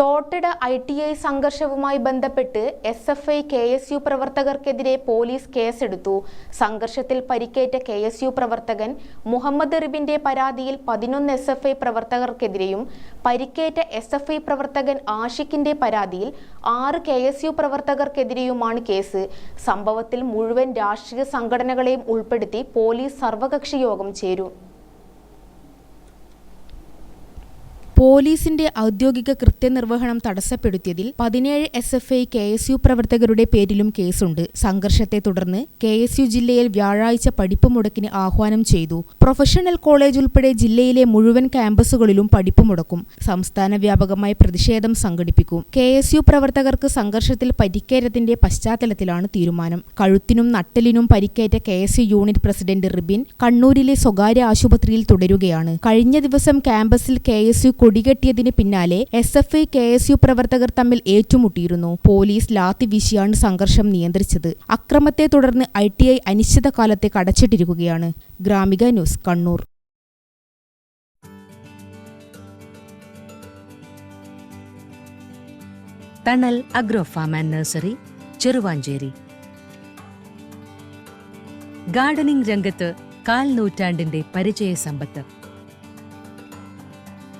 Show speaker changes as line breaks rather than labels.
തോട്ടിട ITI T I സംഘർഷവുമായി ബന്ധപ്പെട്ട് S F I K S U പ്രവർത്തകർക്കെതിരെ police കേസെടുത്തു. സംഘർഷത്തിൽ പരിക്കേറ്റ കെ എസ് യു പ്രവർത്തകൻ മുഹമ്മദ് റിബിന്റെ പരാതിയിൽ പതിനൊന്ന് എസ് എഫ് ഐ പ്രവർത്തകർക്കെതിരെയും പരിക്കേറ്റ എസ് എഫ് ഐ പ്രവർത്തകൻ ആഷിഖിന്റെ പരാതിയിൽ ആറ് കെ എസ് യു പ്രവർത്തകർക്കെതിരെയുമാണ് കേസ്. സംഭവത്തിൽ മുഴുവൻ രാഷ്ട്രീയ സംഘടനകളെയും ഉൾപ്പെടുത്തി പോലീസ് സർവകക്ഷി യോഗം ചേരും.
പോലീസിന്റെ ഔദ്യോഗിക കൃത്യനിർവഹണം തടസ്സപ്പെടുത്തിയതിൽ പതിനേഴ് S F I K S U പ്രവർത്തകരുടെ പേരിലും കേസുണ്ട്. സംഘർഷത്തെ തുടർന്ന് കെ എസ് യു ജില്ലയിൽ വ്യാഴാഴ്ച പഠിപ്പ് മുടക്കിന് ആഹ്വാനം ചെയ്തു. പ്രൊഫഷണൽ കോളേജ് ഉൾപ്പെടെ ജില്ലയിലെ മുഴുവൻ ക്യാമ്പസുകളിലും പഠിപ്പ് മുടക്കും. സംസ്ഥാന വ്യാപകമായി പ്രതിഷേധം സംഘടിപ്പിക്കും. കെ എസ് യു പ്രവർത്തകർക്ക് സംഘർഷത്തിൽ പരിക്കേറ്റതിന്റെ പശ്ചാത്തലത്തിലാണ് തീരുമാനം. കഴുത്തിനും നട്ടലിനും പരിക്കേറ്റ K S U unit president Ribin കണ്ണൂരിലെ സ്വകാര്യ ആശുപത്രിയിൽ തുടരുകയാണ്. കഴിഞ്ഞ ദിവസം ക്യാമ്പസിൽ കെ എസ് യു കൊടികെട്ടിയതിന് പിന്നാലെ S F I K S U പ്രവർത്തകർ തമ്മിൽ ഏറ്റുമുട്ടിയിരുന്നു. പോലീസ് ലാത്തി വീശിയാണ് സംഘർഷം നിയന്ത്രിച്ചത്. അക്രമത്തെ തുടർന്ന് ഐ ടി ഐ അനിശ്ചിതകാലത്തേക്ക് അടച്ചിട്ടിരിക്കുകയാണ് Gramika news Kannur.
Thanal agro farm and nursery Cheruvanchery. Gardening രംഗത്ത് കാൽ നൂറ്റാണ്ടിന്റെ പരിചയ സമ്പത്ത്